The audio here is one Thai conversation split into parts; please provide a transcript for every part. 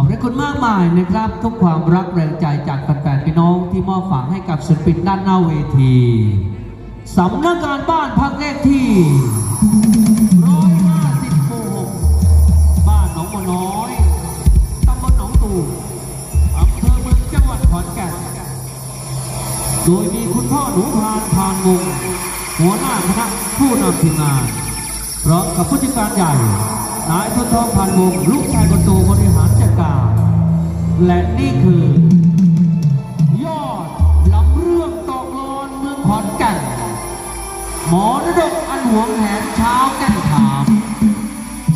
อบพระคุณมากมายนะครับ ทุกความรักแรงใจจากแฟนๆพี่น้องที่มอบฝากให้กับศิลปินด้านหน้าเวทีสำนักงานบ้านพักเลขที่ร้อยห้าสิบหกบ้านหนองบัวน้อยตำบลหนองตูอำเภอเมืองจังหวัดขอนแก่นโดยมีคุณพ่อหนูพานพานวงหัวหน้าคณะผู้นำทีมงานพร้อมกับผู้จัดการใหญ่ นายทศทองพันวงลูกชายคนโตบริหารจัดการ และนี่คือ ยอดลำเรื่องตกลอนเมืองขอนแก่นหมอนดกอันหวงแหนเช้าแก่นขาม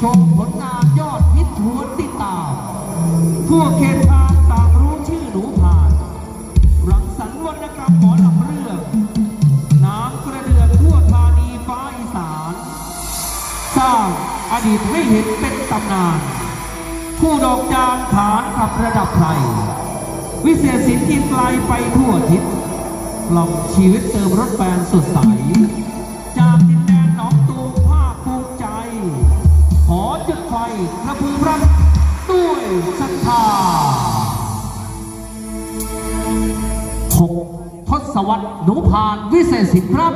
ชมผลงานยอดฮิตชวติดตามทั่วเขต ร้าง อดีตให้เห็นเป็นตำนานผู้ดอกจานฐานขับระดับไพรวิเศษสินกินไกลไปทั่วทิศกล่อมชีวิตเติมรถแฟนสดใส จากดินแดนหนองตูมภาคภูมิใจ ขอจุดไฟกระพือรักด้วยศรัทธาศวรรษหนูพานวิเศษสินครับ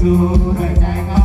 สู่ด้วยใจเข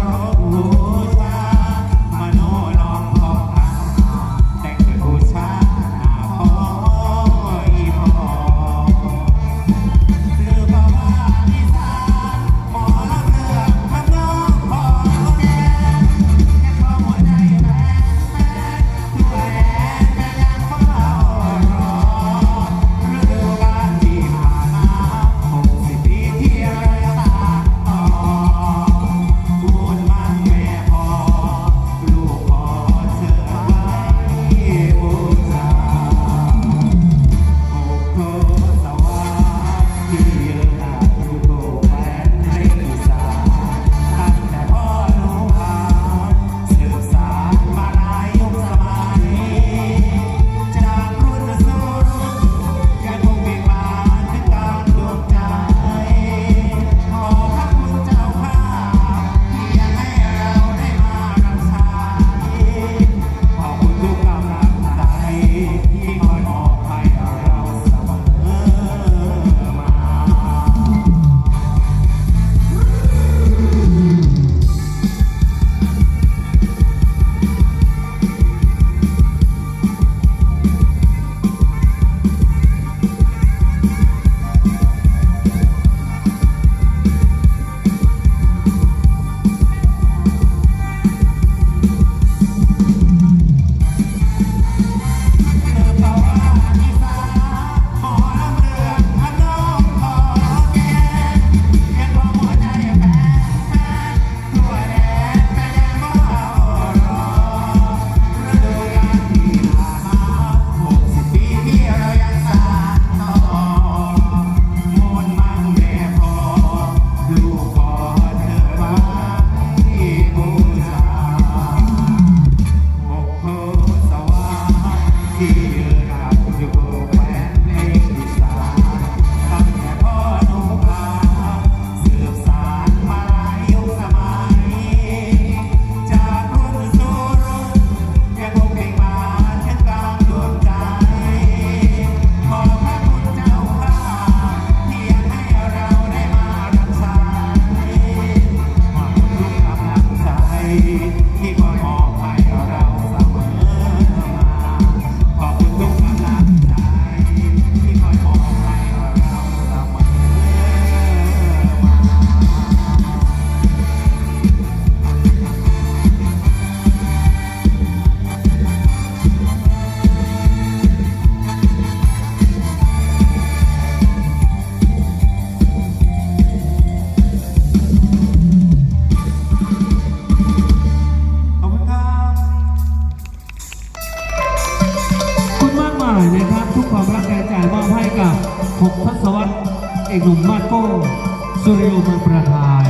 สุริยุมืองประทาย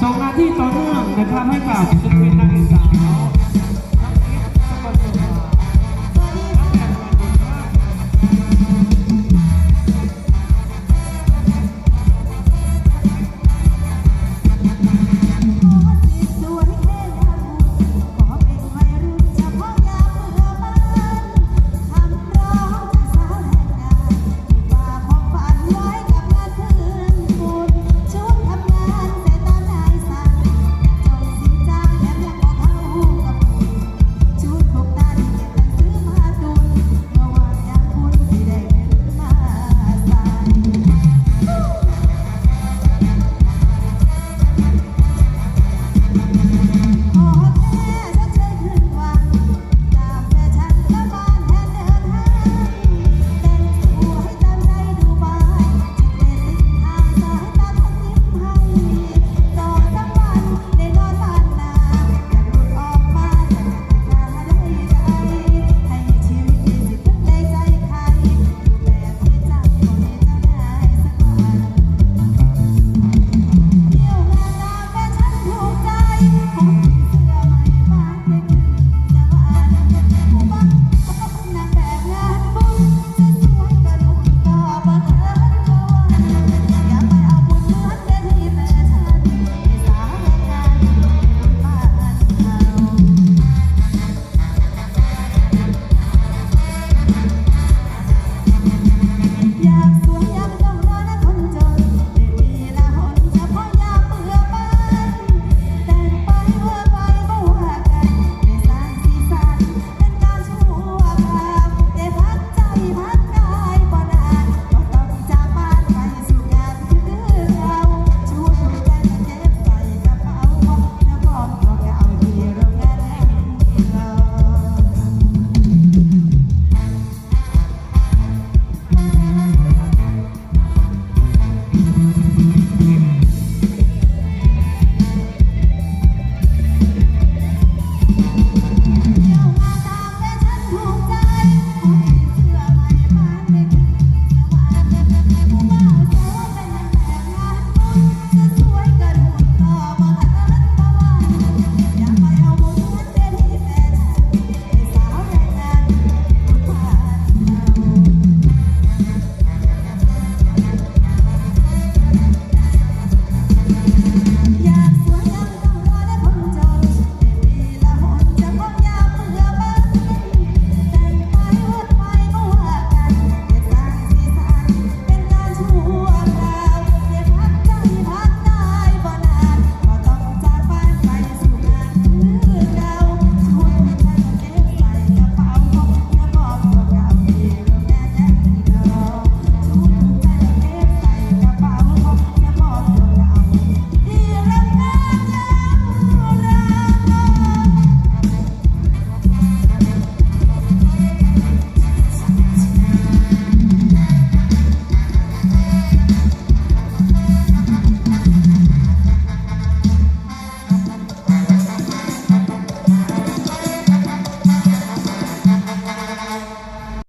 ส่งหน้าที่ต่อเนื่องนะครับให้กับศิลปินนางเอ